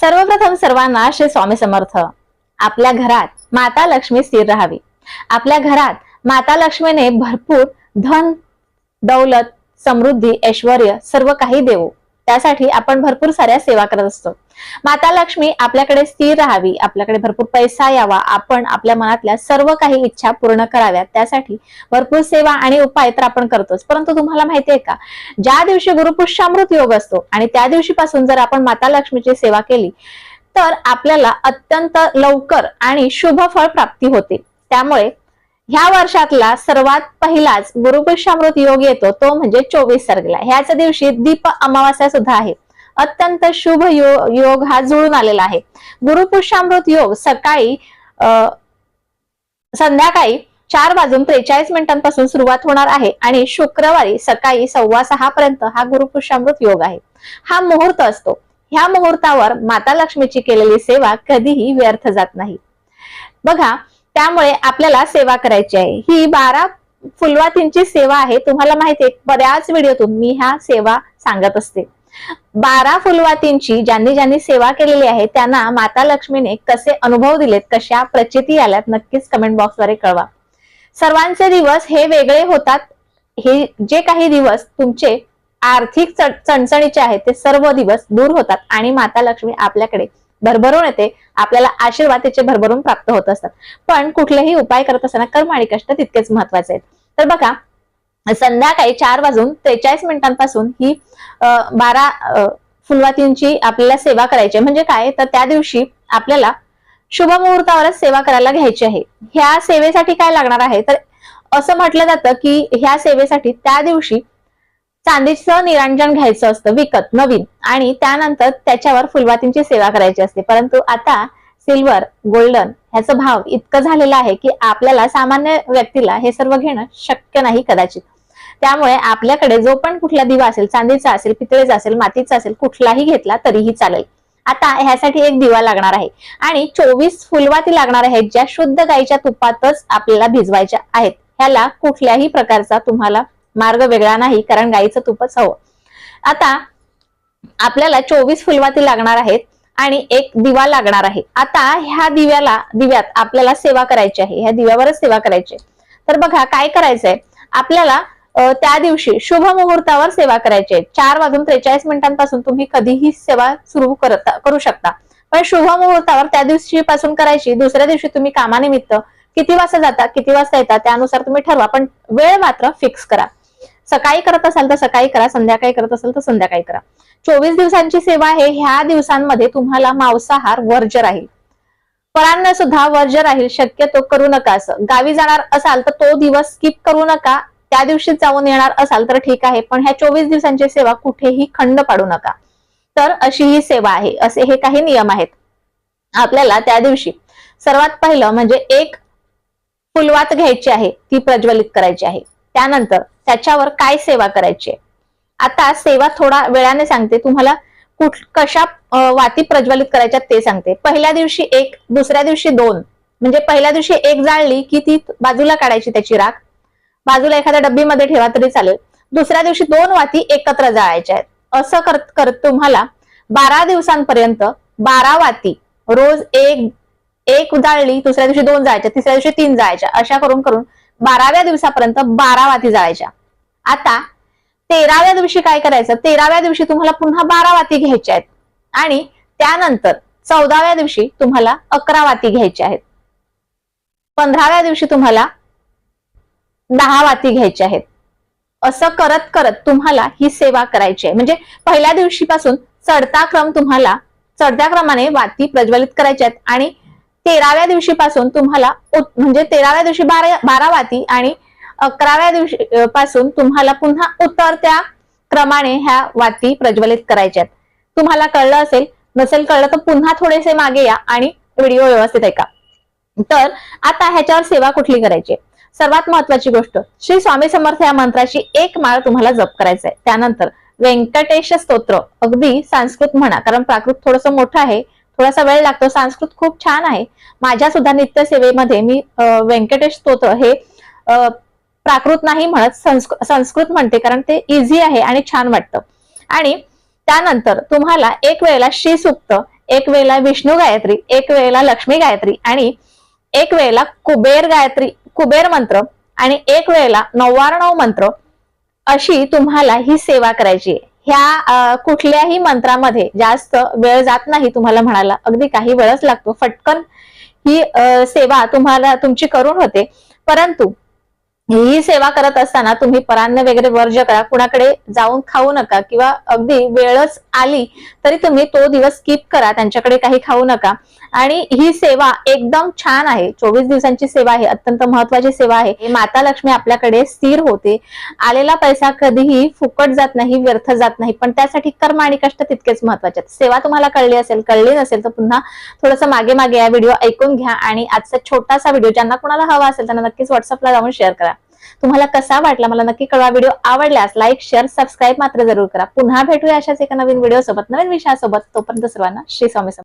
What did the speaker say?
सर्वप्रथम सर्वांना श्री स्वामी समर्थ. आपल्या घरात माता लक्ष्मी स्थिर राहावी. आपल्या घरात माता लक्ष्मीने भरपूर धन दौलत समृद्धी ऐश्वर सर्व काही देऊ त्यासाठी आपण भरपूर साऱ्या सेवा करत असतो. माता लक्ष्मी आपल्याकडे स्थिर राहावी आपल्याकडे भरपूर पैसा यावा आपण आपल्या मनातल्या सर्व काही इच्छा पूर्ण कराव्यात. त्यासाठी भरपूर सेवा आणि उपाय तर आपण करतोच. परंतु तुम्हाला माहिती आहे का? ज्या दिवशी गुरुपुष्यामृत योग असतो आणि त्या दिवशीपासून जर आपण माता लक्ष्मीची सेवा केली तर आपल्याला अत्यंत लवकर आणि शुभ फळ प्राप्ती होते. त्यामुळे ह्या वर्षातला सर्वात पहिलाच गुरुपुष्यामृत योग येतो तो म्हणजे चोवीस तारखेला ह्याच दिवशी दीप अमावास्या सुद्धा आहे. अत्यंत शुभ यो- योग हा जुळून आलेला आहे. गुरुपुष्यामृत योग सकाळी अं, संध्याकाळी चार वाजून त्रेचाळीस मिनिटांपासून सुरुवात होणार आहे आणि शुक्रवारी सकाळी सव्वा सहा पर्यंत हा गुरुपुष्यामृत योग आहे. हा मुहूर्त असतो. ह्या मुहूर्तावर माता लक्ष्मीची केलेली सेवा कधीही व्यर्थ जात नाही. बघा त्यामुळे आपल्याला सेवा करायची आहे. ही बारा फुलवातींची सेवा आहे. तुम्हाला माहिती आहे बऱ्याच व्हिडिओतून मी ह्या सेवा सांगत असते. बारा फुलवातींची ज्यांनी ज्यांनी सेवा केलेली आहे त्यांना माता लक्ष्मीने कसे अनुभव दिलेत कशा प्रचिती आल्यात नक्कीच कमेंट बॉक्सद्वारे कळवा. सर्वांचे दिवस हे वेगळे होतात. हे जे काही दिवस तुमचे आर्थिक चणचणीचे आहेत ते सर्व दिवस दूर होतात आणि माता लक्ष्मी आपल्याकडे भरभरून येते. आपल्याला आशीर्वाद तिचे भरभरून प्राप्त होत असतात. पण कुठलेही उपाय करत असताना कर्म आणि कष्ट तितकेच महत्त्वाचे आहेत. तर बघा संध्याकाळी चार वाजून त्रेचाळीस मिनिटांपासून ही बारा फुलवातींची आपल्याला सेवा करायची आहे. म्हणजे काय? तर त्या दिवशी आपल्याला शुभ मुहूर्तावरच सेवा करायला घ्यायची आहे. ह्या सेवेसाठी काय लागणार आहे? तर असं म्हटलं जातं की ह्या सेवेसाठी त्या दिवशी चांदीचं निरांजन घ्यायचं असतं विकत नवीन. आणि त्यानंतर त्याच्यावर फुलवातींची सेवा करायची असते. परंतु आता सिल्वर गोल्डन ह्याचा भाव इतकं झालेला आहे की आपल्याला सामान्य व्यक्तीला हे सर्व घेणं शक्य नाही कदाचित. त्यामुळे आपल्याकडे जो पण कुठला दिवा असेल चांदीचा असेल पितळेचा असेल मातीचा असेल कुठलाही घेतला तरीही चालेल. आता ह्यासाठी एक दिवा लागणार आहे. आणि चोवीस फुलवाती लागणार आहेत ज्या शुद्ध गाईच्या तुपातच आपल्याला भिजवायच्या आहेत. ह्याला कुठल्याही प्रकारचा तुम्हाला मार्ग वेगळा नाही कारण गाईचं तुपच हवं. आता आपल्याला चोवीस फुलवाती लागणार आहेत आणि एक दिवा लागणार आहे. आता ह्या दिव्याला दिव्यात आपल्याला सेवा करायची आहे. ह्या दिव्यावरच सेवा करायची तर बघा काय करायचंय? आपल्याला त्या दिवशी शुभ मुहूर्तावर सेवा करायची आहे. चार वाजून त्रेचाळीस मिनिटांपासून तुम्ही कधीही सेवा सुरू करत करू शकता. पण शुभ मुहूर्तावर त्या दिवशी पासून करायची दुसऱ्या दिवशी तुम्ही कामानिमित्त किती वाजता जाता किती वाजता येता त्यानुसार तुम्ही ठरवा. पण वेळ मात्र फिक्स करा. सकाळी करत असाल तर सकाळी करा संध्याकाळी करत असाल तर संध्याकाळी करा. चोवीस दिवसांची सेवा आहे ह्या दिवसांमध्ये तुम्हाला मांसाहार वर्ज्य राहील. फळांना सुद्धा वर्ज्य राहील शक्यतो करू नका असं. गावी जाणार असाल तर तो दिवस स्किप करू नका. त्या दिवशी जाऊन येणार असाल तर ठीक आहे पण ह्या चोवीस दिवसांची सेवा कुठेही खंड पाडू नका. तर अशी ही सेवा आहे असे हे काही नियम आहेत. आपल्याला त्या दिवशी सर्वात पहिलं म्हणजे एक फुलवात घ्यायची आहे ती प्रज्वलित करायची आहे. त्यानंतर त्याच्यावर काय सेवा करायची आहे? आता सेवा थोडा वेळाने सांगते. तुम्हाला कुठ कशा वाती प्रज्वलित करायच्या ते सांगते. पहिल्या दिवशी एक दुसऱ्या दिवशी दोन. म्हणजे पहिल्या दिवशी एक जाळली की ती बाजूला काढायची त्याची राख. बाजूला एखाद्या डब्बीमध्ये ठेवा तरी चालेल. दुसऱ्या दिवशी दोन वाती एकत्र जाळायच्या आहेत. असं करत करत तुम्हाला बारा दिवसांपर्यंत बारा वाती रोज एक एक जाळली दुसऱ्या दिवशी दोन जायच्या तिसऱ्या दिवशी तीन जायच्या अशा करून करून बाराव्या दिवसापर्यंत बारा वाती जाळायच्या. आता तेराव्या दिवशी काय करायचं? तेराव्या दिवशी तुम्हाला पुन्हा बारा वाती घ्यायच्या आहेत. आणि त्यानंतर चौदाव्या दिवशी तुम्हाला अकरा वाती घ्यायच्या आहेत. पंधराव्या दिवशी तुम्हाला दहा वाती घ्यायच्या आहेत. असं करत करत तुम्हाला ही सेवा करायची आहे. म्हणजे पहिल्या दिवशीपासून चढता क्रम तुम्हाला चढत्या क्रमाने वाती प्रज्वलित करायच्या आहेत. आणि तेराव्या दिवशीपासून तुम्हाला म्हणजे तेराव्या दिवशी बारा बारावाती आणि अकराव्या दिवशी पासून तुम्हाला पुन्हा उतरत्या क्रमाने ह्या वाती प्रज्वलित करायच्या आहेत. तुम्हाला कळलं असेल नसेल कळलं तर पुन्हा थोडेसे मागे या आणि व्हिडिओ व्यवस्थित ऐका. तर आता ह्याच्यावर सेवा कुठली करायची सर्वात महत्वाची गोष्ट श्री स्वामी समर्थ या मंत्राची एक माळ तुम्हाला जप करायचा आहे त्यानंतर व्यंकटेश स्तोत्र अगदी संस्कृत म्हणा कारण प्राकृत थोडस मोठं आहे थोडासा वेळ लागतो. संस्कृत खूप छान आहे. माझ्या सुद्धा नित्य सेवेमध्ये मी व्यंकटेश स्तोत्र हे प्राकृत नाही म्हणत संस्क- संस्कृत म्हणते कारण ते इझी आहे आणि छान वाटतं. आणि त्यानंतर तुम्हाला एक वेळेला श्री सुक्त एक वेळेला विष्णू गायत्री एक वेळेला लक्ष्मी गायत्री आणि एक वेळेला कुबेर गायत्री कुबेर मंत्र आणि एक वेळेला नव्याण्णव मंत्र अशी तुम्हाला ही सेवा करायची आहे. ह्या कुठल्याही मंत्रामध्ये जास्त वेळ जात नाही तुम्हाला म्हणायला. अगदी काही वेळच लागतो. फटकन ही अं, सेवा तुम्हाला तुमची करून होते. परंतु ही सेवा करत असताना तुम्ही परान्न वगैरे वर्ज करा कुणाकडे जाऊन खाऊ नका किंवा अगदी वेळच आली तरी तुम्ही तो दिवस स्किप करा. त्यांच्याकडे काही खाऊ नका. आणि ही सेवा एकदम छान आहे. चोवीस दिवसांची सेवा आहे अत्यंत महत्वाची सेवा आहे. माता लक्ष्मी आपल्याकडे स्थिर होते. आलेला पैसा कधीही फुकट जात नाही व्यर्थ जात नाही. पण त्यासाठी कर्म आणि कष्ट तितकेच महत्त्वाचे आहेत. सेवा तुम्हाला कळली असेल कळली नसेल तर पुन्हा थोडंसं मागे मागे या व्हिडिओ ऐकून घ्या आणि आजचा छोटासा व्हिडिओ ज्यांना कोणाला हवा असेल त्यांना नक्कीच व्हॉट्सअपला जाऊन शेअर करा. तुम्हाला कसा वाटला मला नक्की कळवा. व्हिडिओ आवडल्यास लाईक शेअर सबस्क्राईब मात्र जरूर करा. पुन्हा भेटूया अशाच एका नवीन व्हिडिओ सोबत नवीन विषयासोबत. तोपर्यंत सर्वांना श्री स्वामी